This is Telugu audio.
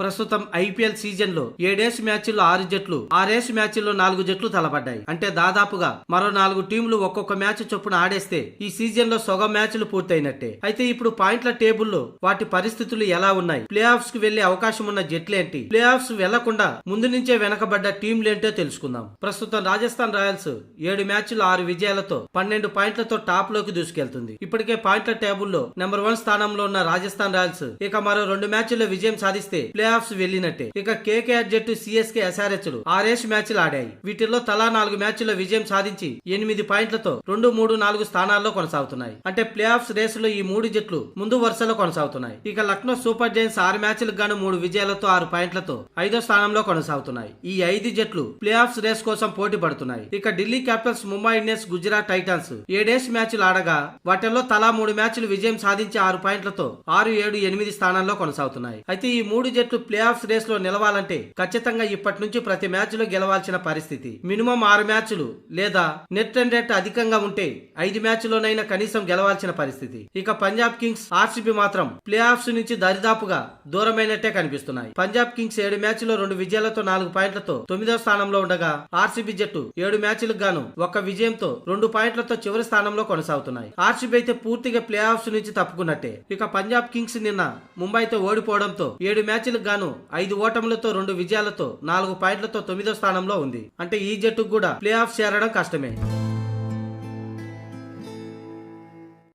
ప్రస్తుతం ఐపీఎల్ సీజన్లో ఏడేసి మ్యాచ్ల్లో ఆరు జట్లు ఆరేసి మ్యాచ్ల్లో నాలుగు జట్లు తలపడ్డాయి. అంటే దాదాపుగా మరో నాలుగు టీంలు ఒక్కొక్క మ్యాచ్ చొప్పున ఆడేస్తే ఈ సీజన్లో సగం మ్యాచ్లు పూర్తయినట్టే. అయితే ఇప్పుడు పాయింట్ల టేబుల్లో వాటి పరిస్థితులు ఎలా ఉన్నాయి? ప్లే ఆఫ్స్కి వెళ్ళే అవకాశం ఉన్న జట్లేంటి? ప్లే ఆఫ్స్ వెళ్ళకుండా ముందు నుంచే వెనకబడ్డ టీంలేంటో తెలుసుకుందాం. ప్రస్తుతం రాజస్థాన్ రాయల్స్ ఏడు మ్యాచ్లు ఆరు విజయాలతో పన్నెండు పాయింట్లతో టాప్లోకి దూసుకెళ్తుంది. ఇప్పటికే పాయింట్ల టేబుల్లో నెంబర్ వన్ స్థానంలో ఉన్న రాజస్థాన్ రాయల్స్ ఇక మరో రెండు మ్యాచ్ల్లో విజయం సాధిస్తే ప్లే ఆఫ్స్ వెళ్ళినట్టే ఇక కేకేఆర్ జట్టు సిఎస్కే ఎస్ఆర్హెచ్లు ఆరేసి మ్యాచ్లు ఆడాయి. వీటిల్లో తలా నాలుగు మ్యాచ్ల్లో విజయం సాధించి ఎనిమిది పాయింట్లతో రెండు మూడు నాలుగు స్థానాల్లో కొనసాగుతున్నాయి. అంటే ప్లే ఆఫ్స్ రేసులో ఈ మూడు జట్లు ముందు వరుసలో కొనసాగుతున్నాయి. ఇక లక్నో సూపర్ జైన్స్ ఆరు మ్యాచ్లకు గాను మూడు విజయాలతో ఆరు పాయింట్లతో ఐదో స్థానంలో కొనసాగుతున్నాయి. ఈ ఐదు జట్లు ప్లే ఆఫ్స్ రేస్ కోసం పోటీ పడుతున్నాయి. ఇక Delhi Capitals Mumbai Indians Gujarat Titans ఏడేసి మ్యాచ్లు ఆడగా వాటిల్లో తలా మూడు మ్యాచ్లు విజయం సాధించి ఆరు పాయింట్లతో ఆరు ఏడు ఎనిమిది స్థానాల్లో కొనసాగుతున్నాయి. అయితే ఈ మూడు జట్లు ప్లే ఆఫ్స్ రేస్లో నిలవాలంటే ఖచ్చితంగా ఇప్పటి నుంచి ప్రతి మ్యాచ్లో గెలవాల్సిన పరిస్థితి. మినిమం ఆరు మ్యాచ్లు లేదా నెట్ రన్ రేట్ అధికంగా ఉంటే ఐదు మ్యాచ్ లోనైనా కనీసం గెలవాల్సిన పరిస్థితి. ఇక పంజాబ్ కింగ్స్ ఆర్సీబీ మాత్రం ప్లే ఆఫ్స్ నుంచి దరిదాపుగా దూరమైనట్టే కనిపిస్తున్నాయి. పంజాబ్ కింగ్స్ ఏడు మ్యాచ్లో రెండు విజయాలతో నాలుగు పాయింట్లతో తొమ్మిదో స్థానంలో ఉండగా ఆర్సీబీ జట్టు ఏడు మ్యాచ్లకు గాను ఒక్క విజయంతో రెండు పాయింట్లతో చివరి స్థానంలో కొనసాగుతున్నాయి. ఆర్సీబీ అయితే పూర్తిగా ప్లే ఆఫ్స్ నుంచి తప్పుకున్నట్టే. ఇక పంజాబ్ కింగ్స్ నిన్న ముంబైతో ఓడిపోవడంతో ఏడు మ్యాచ్లకు గాను ఐదు ఓటములతో రెండు విజయాలతో నాలుగు పాయింట్లతో తొమ్మిదో స్థానంలో ఉంది. అంటే ఈ జట్టుకు కూడా ప్లే ఆఫ్ చేరడం కష్టమే.